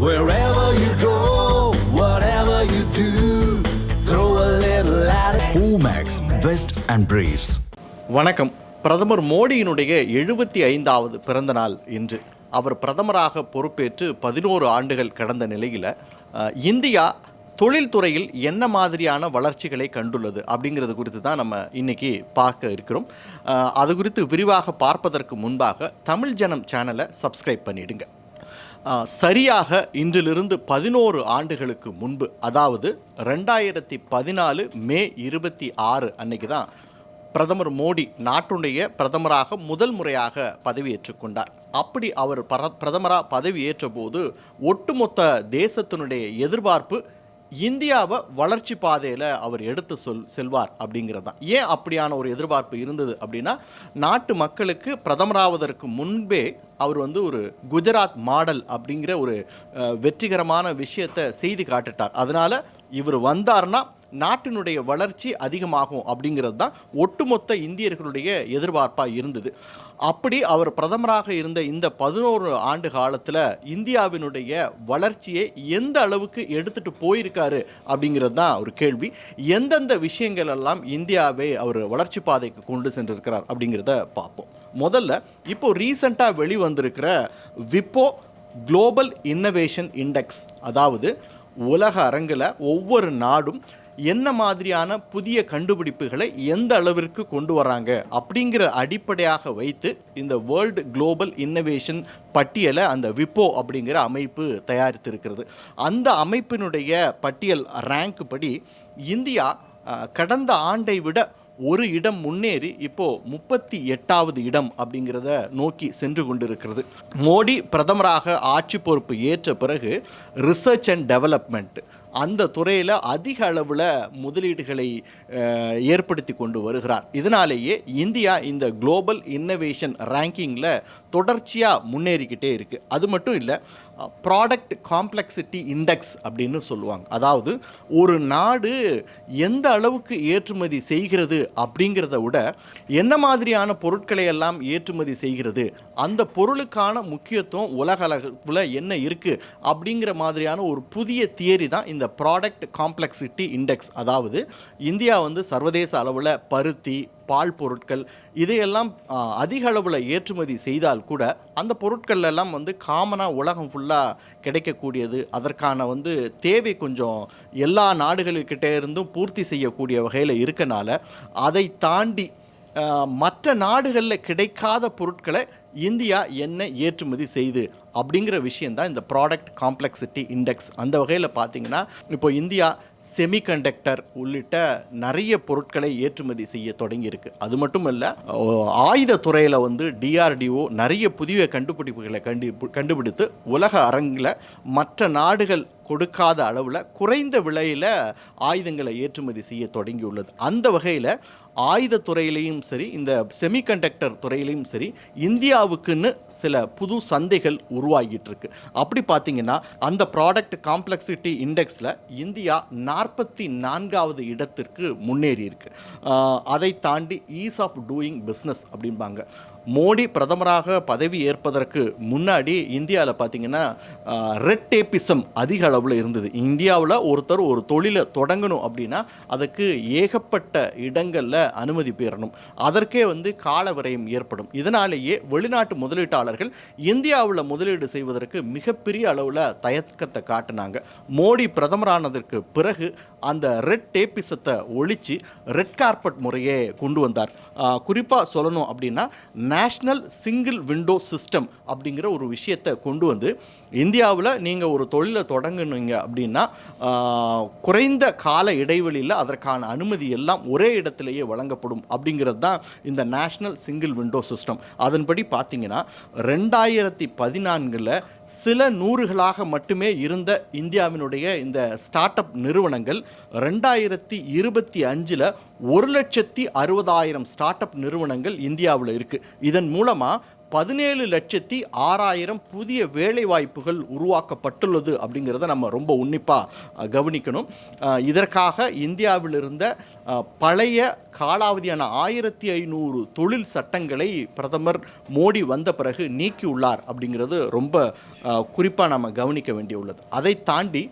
Wherever you go, whatever you do, throw a little at it. Omax, Vest and Briefs. வணக்கம் பிரதமர் மோடியினுடைய எழுபத்தி ஐந்தாவது பிறந்த நாள் இன்று அவர் பிரதமராக பொறுப்பேற்று பதினோரு ஆண்டுகள் கடந்த நிலையில் இந்தியா தொழில்துறையில் என்ன மாதிரியான வளர்ச்சிகளை கண்டுள்ளது அப்படிங்கிறது குறித்து தான் நம்ம இன்னைக்கு பார்க்க இருக்கிறோம் அது குறித்து விரிவாக பார்ப்பதற்கு முன்பாக தமிழ் ஜனம் சேனலை சப்ஸ்கிரைப் பண்ணிடுங்க ஆ, சரியாக இன்றிலிருந்து பதினோரு ஆண்டுகளுக்கு முன்பு அதாவது ரெண்டாயிரத்தி பதினாலு மே இருபத்தி ஆறு அன்னைக்கு தான் பிரதமர் மோடி நாட்டுடைய பிரதமராக முதல் முறையாக பதவியேற்றுக் கொண்டார். அப்படி அவர் பர பிரதமராக பதவியேற்ற போது ஒட்டுமொத்த தேசத்தினுடைய எதிர்பார்ப்பு இந்தியாவை வளர்ச்சி பாதையில் அவர் எடுத்து சொல் செல்வார் அப்படிங்கிறது தான். ஏன் அப்படியான ஒரு எதிர்பார்ப்பு இருந்தது அப்படின்னா நாட்டு மக்களுக்கு பிரதமராவதற்கு முன்பே அவர் வந்து ஒரு குஜராத் மாடல் அப்படிங்கிற ஒரு வெற்றிகரமான விஷயத்தை செய்து காட்டுட்டார். அதனால் இவர் வந்தார்னா நாட்டினுடைய வளர்ச்சி அதிகமாகும் அப்படிங்கிறது தான் ஒட்டுமொத்த இந்தியர்களுடைய எதிர்பார்ப்பாக இருந்தது. அப்படி அவர் பிரதமராக இருந்த இந்த பதினோரு ஆண்டு காலத்தில் இந்தியாவினுடைய வளர்ச்சியை எந்த அளவுக்கு எடுத்துட்டு போயிருக்காரு அப்படிங்கிறது தான் ஒரு கேள்வி. எந்தெந்த விஷயங்கள் எல்லாம் இந்தியாவை அவர் வளர்ச்சி பாதைக்கு கொண்டு சென்றிருக்கிறார் அப்படிங்கிறத பார்ப்போம். முதல்ல இப்போ ரீசண்டாக வெளிவந்திருக்கிற விப்போ குளோபல் இன்னோவேஷன் இண்டெக்ஸ் அதாவது உலக அரங்கில் ஒவ்வொரு நாடும் என்ன மாதிரியான புதிய கண்டுபிடிப்புகளை எந்த அளவிற்கு கொண்டு வராங்க அப்படிங்கிற அடிப்படையாக வைத்து இந்த வேர்ல்டு குளோபல் இன்னோவேஷன் பட்டியலை அந்த விப்போ அப்படிங்கிற அமைப்பு தயாரித்திருக்கிறது. அந்த அமைப்பினுடைய பட்டியல் ரேங்க் படி இந்தியா கடந்த ஆண்டை விட ஒரு இடம் முன்னேறி இப்போ முப்பத்தி எட்டாவது இடம் அப்படிங்கிறத நோக்கி சென்று கொண்டிருக்கிறது. மோடி பிரதமராக ஆட்சி பொறுப்பு ஏற்ற பிறகு ரிசர்ச் அண்ட் டெவலப்மெண்ட் அந்த துறையில் அதிக அளவில் முதலீடுகளை ஏற்படுத்தி கொண்டு வருகிறார். இதனாலேயே இந்தியா இந்த குளோபல் இன்னோவேஷன் ரேங்கிங்கில் தொடர்ச்சியாக முன்னேறிக்கிட்டே இருக்குது அது மட்டும் இல்லை ப்ராடக்ட் காம்ப்ளெக்சிட்டி இண்டெக்ஸ் அப்படின்னு சொல்லுவாங்க. அதாவது ஒரு நாடு எந்த அளவுக்கு ஏற்றுமதி செய்கிறது அப்படிங்கிறத விட என்ன மாதிரியான பொருட்களை எல்லாம் ஏற்றுமதி செய்கிறது அந்த பொருளுக்கான முக்கியத்துவம் உலக அளவில் என்ன இருக்குது அப்படிங்கிற மாதிரியான ஒரு புதிய தியரி தான் இந்த ப்ராடக்ட் காம்ப்ளெக்சிட்டி இண்டெக்ஸ் அதாவது இந்தியா வந்து சர்வதேச அளவில் பருத்தி பால் பொருட்கள் இதையெல்லாம் அதிக அளவில் ஏற்றுமதி செய்தால் கூட அந்த பொருட்கள் எல்லாம் வந்து காமனாக உலகம் ஃபுல்லாக கிடைக்கக்கூடியது. அதற்கான வந்து தேவை கொஞ்சம் எல்லா நாடுகளுக்கிட்ட இருந்தும் பூர்த்தி செய்யக்கூடிய வகையில் இருக்கனால அதை தாண்டி மற்ற நாடுகளில் கிடைக்காத பொருட்களை இந்தியா என்ன ஏற்றுமதி செய்து அப்படிங்கிற விஷயந்தான் இந்த ப்ராடக்ட் காம்ப்ளெக்சிட்டி இண்டெக்ஸ் அந்த வகையில் பார்த்தீங்கன்னா இப்போ இந்தியா செமிகண்டக்டர் உள்ளிட்ட நிறைய பொருட்களை ஏற்றுமதி செய்ய தொடங்கியிருக்கு. அது மட்டும் இல்லை ஆயுத துறையில் வந்து டிஆர்டிஓ நிறைய புதிய கண்டுபிடிப்புகளை கண்டு கண்டுபிடித்து உலக அரங்கில் மற்ற நாடுகள் கொடுக்காத அளவில் குறைந்த விலையில் ஆயுதங்களை ஏற்றுமதி செய்ய தொடங்கியுள்ளது. அந்த வகையில் ஆயுத துறையிலையும் சரி இந்த செமிகண்டக்டர் துறையிலையும் சரி இந்தியாவுக்குன்னு சில புது சந்தைகள் உருவாகிட்டு இருக்கு அப்படி பார்த்தீங்கன்னா அந்த ப்ராடக்ட் காம்ப்ளெக்சிட்டி இண்டெக்ஸில் இந்தியா நாற்பத்தி நான்காவது இடத்திற்கு முன்னேறி இருக்கு அதை தாண்டி ஈஸ் ஆஃப் டூயிங் பிஸ்னஸ் அப்படிம்பாங்க. மோடி பிரதமராக பதவி ஏற்பதற்கு முன்னாடி இந்தியாவில் பார்த்தீங்கன்னா ரெட் டேப்பிசம் அதிக அளவில் இருந்தது. இந்தியாவில் ஒருத்தர் ஒரு தொழிலை தொடங்கணும் அப்படின்னா அதுக்கு ஏகப்பட்ட இடங்களில் அனுமதி பெறணும். அதற்கே வந்து கால விரயம் ஏற்படும். இதனாலேயே வெளிநாட்டு முதலீட்டாளர்கள் இந்தியாவில் முதலீடு செய்வதற்கு மிகப்பெரிய அளவில் தயக்கத்தை காட்டினாங்க. மோடி பிரதமரானதற்கு பிறகு அந்த ரெட் டேப்பிசத்தை ஒழித்து ரெட் கார்பெட் முறையே கொண்டு வந்தார். குறிப்பாக சொல்லணும் அப்படின்னா நேஷ்னல் சிங்கிள் விண்டோ சிஸ்டம் அப்படிங்கிற ஒரு விஷயத்தை கொண்டு வந்து இந்தியாவில் நீங்கள் ஒரு தொழிலை தொடங்குனீங்க அப்படின்னா குறைந்த கால இடைவெளியில் அதற்கான அனுமதி எல்லாம் ஒரே இடத்திலேயே வழங்கப்படும் அப்படிங்கிறது தான் இந்த நேஷ்னல் சிங்கிள் விண்டோ சிஸ்டம் அதன்படி பார்த்தீங்கன்னா ரெண்டாயிரத்தி பதினான்கில் சில நூறுகளாக மட்டுமே இருந்த இந்தியாவினுடைய இந்த ஸ்டார்ட் அப் நிறுவனங்கள் ரெண்டாயிரத்தி இருபத்தி அஞ்சில் ஒரு லட்சத்தி அறுபதாயிரம் ஸ்டார்ட் அப் நிறுவனங்கள் இந்தியாவில் இருக்குது இதன் மூலமாக பதினேழு லட்சத்தி ஆறாயிரம் புதிய வேலைவாய்ப்புகள் உருவாக்கப்பட்டுள்ளது அப்படிங்கிறத நம்ம ரொம்ப உன்னிப்பாக கவனிக்கணும். இதற்காக இந்தியாவில் இருந்த பழைய காலாவதியான ஆயிரத்தி ஐநூறு தொழில் சட்டங்களை பிரதமர் மோடி வந்த பிறகு நீக்கியுள்ளார் அப்படிங்கிறது ரொம்ப குறிப்பாக நம்ம கவனிக்க வேண்டியுள்ளது. அதை தாண்டி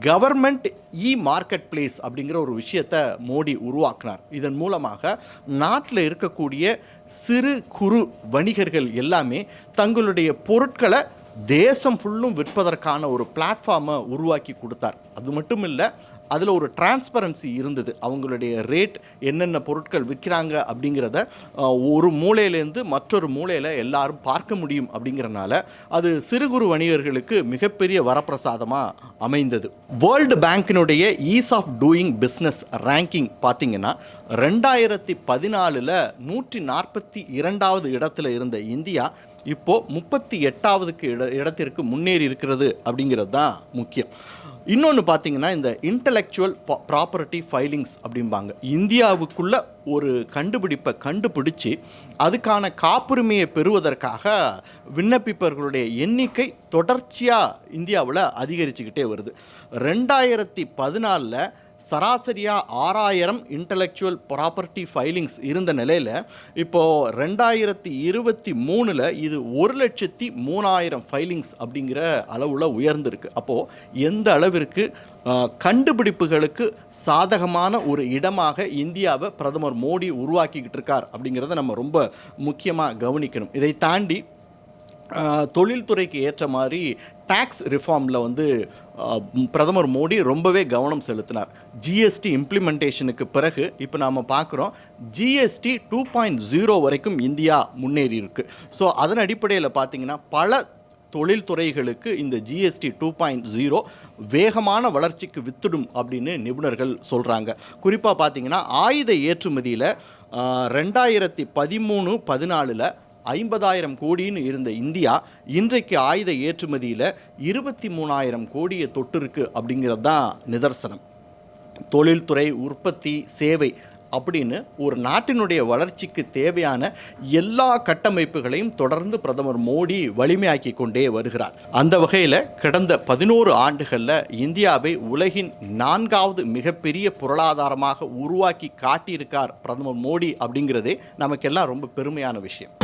கவர்மெண்ட் இ மார்க்கெட் பிளேஸ் அப்படிங்கிற ஒரு விஷயத்தை மோடி உருவாக்கினார். இதன் மூலமாக நாட்டில் இருக்கக்கூடிய சிறு குறு வணிகர்கள் எல்லாமே தங்களுடைய பொருட்களை தேசம் ஃபுல்லும் விற்பதற்கான ஒரு பிளாட்ஃபார்மை உருவாக்கி கொடுத்தார். அது மட்டும் இல்லை அதில் ஒரு டிரான்ஸ்பரன்சி இருந்தது. அவங்களுடைய ரேட் என்னென்ன பொருட்கள் விற்கிறாங்க அப்படிங்கிறத ஒரு மூலையிலேருந்து மற்றொரு மூலையில் எல்லாரும் பார்க்க முடியும் அப்படிங்கிறனால அது சிறு குறு வணிகர்களுக்கு மிகப்பெரிய வரப்பிரசாதமாக அமைந்தது. World பேங்கினுடைய ease of doing business ranking பார்த்தீங்கன்னா ரெண்டாயிரத்தி பதினாலில் நூற்றி நாற்பத்தி இரண்டாவது இடத்துல இருந்த இந்தியா இப்போது முப்பத்தி எட்டாவதுக்கு இட இடத்திற்கு முன்னேறி இருக்கிறது அப்படிங்கிறது தான் முக்கியம். இன்னொன்று பார்த்தீங்கன்னா இந்த இன்டலெக்சுவல் ப்ராப்பர்ட்டி ஃபைலிங்ஸ் அப்படிம்பாங்க. இந்தியாவுக்குள்ள ஒரு கண்டுபிடிப்பை கண்டுபிடிச்சு அதுக்கான காப்புரிமையை பெறுவதற்காக விண்ணப்பிப்பவர்களுடைய எண்ணிக்கை தொடர்ச்சியாக இந்தியாவில் அதிகரிச்சுக்கிட்டே வருது. ரெண்டாயிரத்தி பதினாலில் சராசரியாக ஆறாயிரம் இன்டலெக்சுவல் ப்ராப்பர்ட்டி ஃபைலிங்ஸ் இருந்த நிலையில் இப்போது ரெண்டாயிரத்தி இருபத்தி மூணில் இது ஒரு லட்சத்தி மூணாயிரம் ஃபைலிங்ஸ் அப்படிங்கிற அளவில் உயர்ந்திருக்கு. அப்போது எந்த அளவிற்கு கண்டுபிடிப்புகளுக்கு சாதகமான ஒரு இடமாக இந்தியாவை பிரதமர் மோடி உருவாக்கிக்கிட்டு இருக்கார் அப்படிங்கிறத நம்ம ரொம்ப முக்கியமாக கவனிக்கணும். இதை தாண்டி தொழில்துறைக்கு ஏற்ற மாதிரி டேக்ஸ் ரிஃபார்மில் வந்து பிரதமர் மோடி ரொம்பவே கவனம் செலுத்தினார். ஜிஎஸ்டி இம்ப்ளிமெண்டேஷனுக்கு பிறகு இப்போ நாம் பார்க்குறோம் ஜிஎஸ்டி டூ பாயிண்ட் ஜீரோ வரைக்கும் இந்தியா முன்னேறி இருக்கு. ஸோ அதன் அடிப்படையில் பார்த்தீங்கன்னா பல தொழில்துறைகளுக்கு இந்த ஜிஎஸ்டி டூ பாயிண்ட் ஜீரோ வேகமான வளர்ச்சிக்கு வித்துடும் அப்படின்னு நிபுணர்கள் சொல்கிறாங்க குறிப்பாக பார்த்தீங்கன்னா ஆயுத ஏற்றுமதியில் ரெண்டாயிரத்தி பதிமூணு பதினாலில் ஐம்பதாயிரம் கோடின்னு இருந்த இந்தியா இன்றைக்கு ஆயுத ஏற்றுமதியில் இருபத்தி மூணாயிரம் கோடியை தொட்டிருக்கு அப்படிங்கிறது தான் நிதர்சனம். தொழில்துறை உற்பத்தி சேவை அப்படின்னு ஒரு நாட்டினுடைய வளர்ச்சிக்கு தேவையான எல்லா கட்டமைப்புகளையும் தொடர்ந்து பிரதமர் மோடி வலிமையாக்கி கொண்டே வருகிறார். அந்த வகையில் கடந்த பதினோரு ஆண்டுகளில் இந்தியாவை உலகின் நான்காவது மிகப்பெரிய பொருளாதாரமாக உருவாக்கி காட்டியிருக்கார் பிரதமர் மோடி அப்படிங்கிறதே நமக்கெல்லாம் ரொம்ப பெருமையான விஷயம்.